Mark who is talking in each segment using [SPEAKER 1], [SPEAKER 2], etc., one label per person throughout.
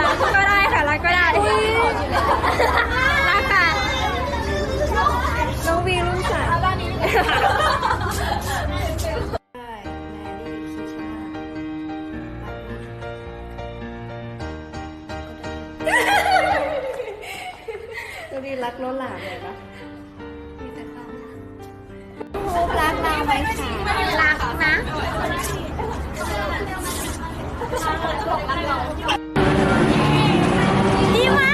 [SPEAKER 1] รักก็ได้ค่ะรักก็ได้รักค่ะน้องวีรุ่นสามด้านนี้ได้แมรี่คิชาดูดีรักโน้นหลานเลยนะมีแต่ความรักรักเราไหมคะรักนะ ดีมาก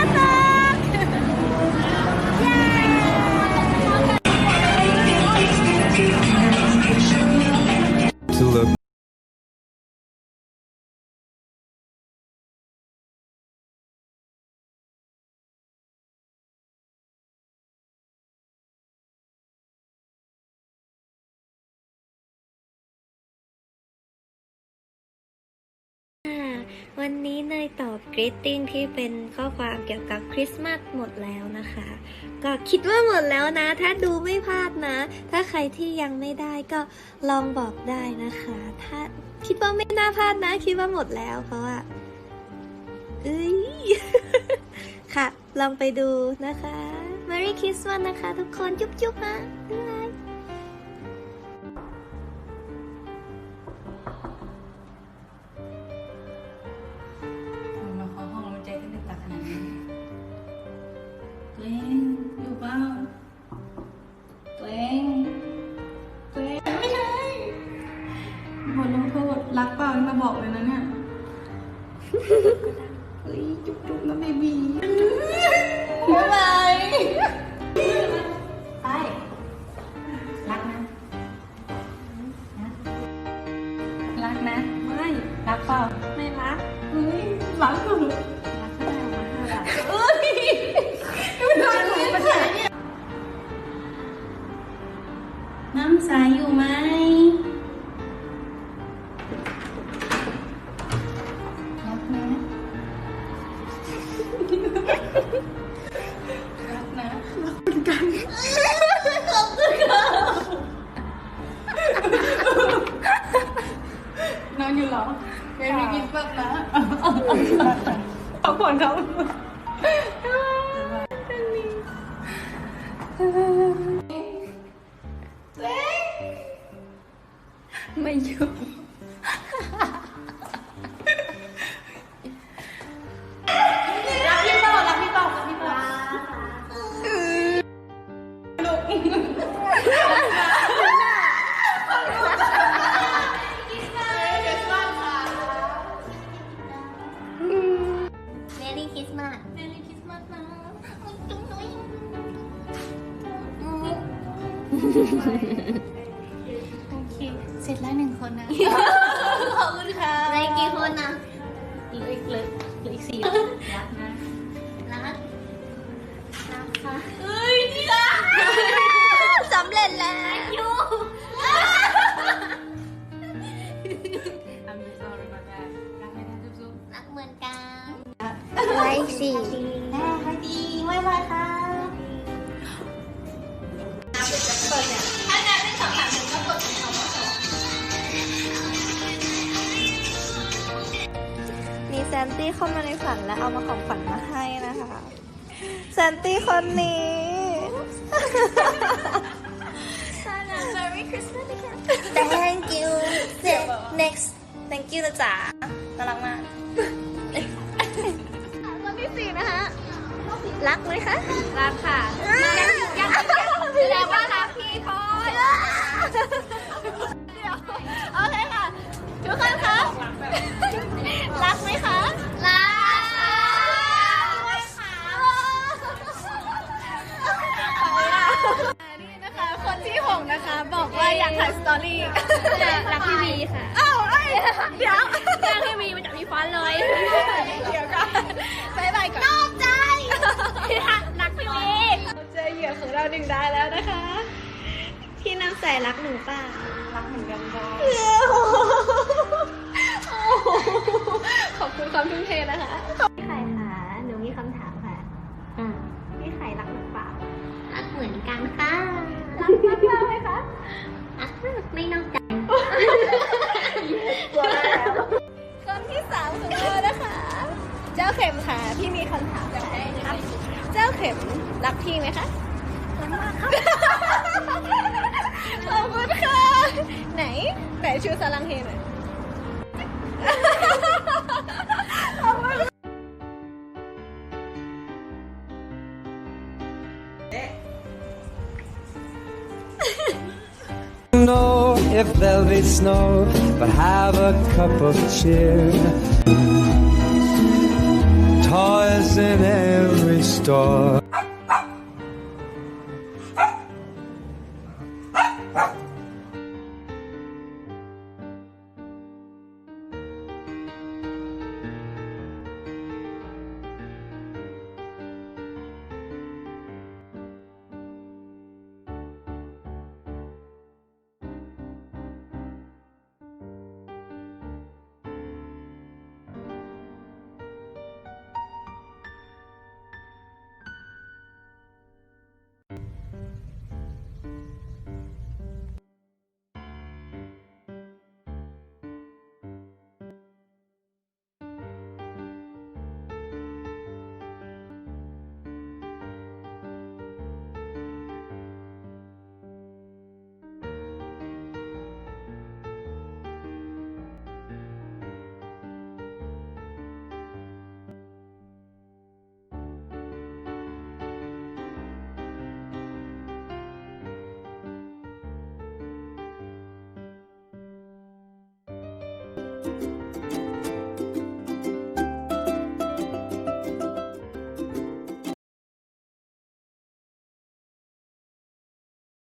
[SPEAKER 1] วันนี้เนยตอบกรีตติ้งที่เป็นข้อความเกี่ยวกับคริสต์มาสหมดแล้วนะคะ ก็คิดว่าหมดแล้วนะ ถ้าดูไม่พลาดนะ ถ้าใครที่ยังไม่ได้ก็ลองบอกได้นะคะ ถ้าคิดว่าไม่น่าพลาดนะ คิดว่าหมดแล้วเพราะว่าเอ้ยค่ะ ลองไปดูนะคะ Merry Christmas นะคะ ทุกคน จุ๊บจุ๊บนะ
[SPEAKER 2] ค่ะเอ้ยไม่โดนหนูปะเนี่ยน้ำใสอยู่ไหม ขอบคุณ คริสต์มาสเมรี่คริสต์มาสนะจุ๊บจุ๊ยโอเค เสร็จแล้วหนึ่งคนนะ ขอบคุณค่ะ
[SPEAKER 1] ในกี่คนนะ
[SPEAKER 2] ไว้
[SPEAKER 1] สิ
[SPEAKER 2] ๆแม่ค่ะดีไว้ไว้ค่ะ
[SPEAKER 1] มีแซนตี้เข้ามาในฝันและเอามาของฝันมาให้นะคะแซนตี้คนนี้ Merry Christmas Thank you next Thank you นะจ๊ะน่ารักมากค นที่สี่นะคะ รักไหมคะ รักค่ะยังยังแสดงว่ารักพี่พอยเดี๋ยวโอเคค่ะ ทุกคนคะ รักไหมคะ รักนี่นะคะคนที่หกนะคะบอกว่าอยากถ่ายสตอรี่
[SPEAKER 3] รักพี่วีค่ะ
[SPEAKER 1] อ้าวเอ้ยเดี๋ยว
[SPEAKER 3] รักพี่วีมาจากพี่ฟ้อนเลย
[SPEAKER 1] เดี๋ยวก่อนบายบายก่อนน ยื่อของเราหนึ่งได้แล้วนะคะ พี่น้ำใสรักหนูเปล่า
[SPEAKER 2] รักเหมือนกันค่ะ
[SPEAKER 1] ขอบคุณความทุ่มเทนะคะ
[SPEAKER 3] พี่ไข่ค่ะหนูมีคำถามค่ะ
[SPEAKER 1] อ่าพี่ไข่รักหนูเปล่า
[SPEAKER 3] รักเหมือนกันค่ะ
[SPEAKER 1] รักมากๆเลยคะ
[SPEAKER 3] รักไม่นอกใจ
[SPEAKER 1] กลัวได้แล้วคนที่สามของเรานะคะเข็มค่ะพี่มีคำถามจะให้ครับ เจ้าเข็มรักพี่ไหมคะ ขอบคุณค่ะ ไหน ไหนชูสลังเฮหน่อย
[SPEAKER 4] know if there'll be snow, but have a cup of cheer. Toys in every store. Thank you.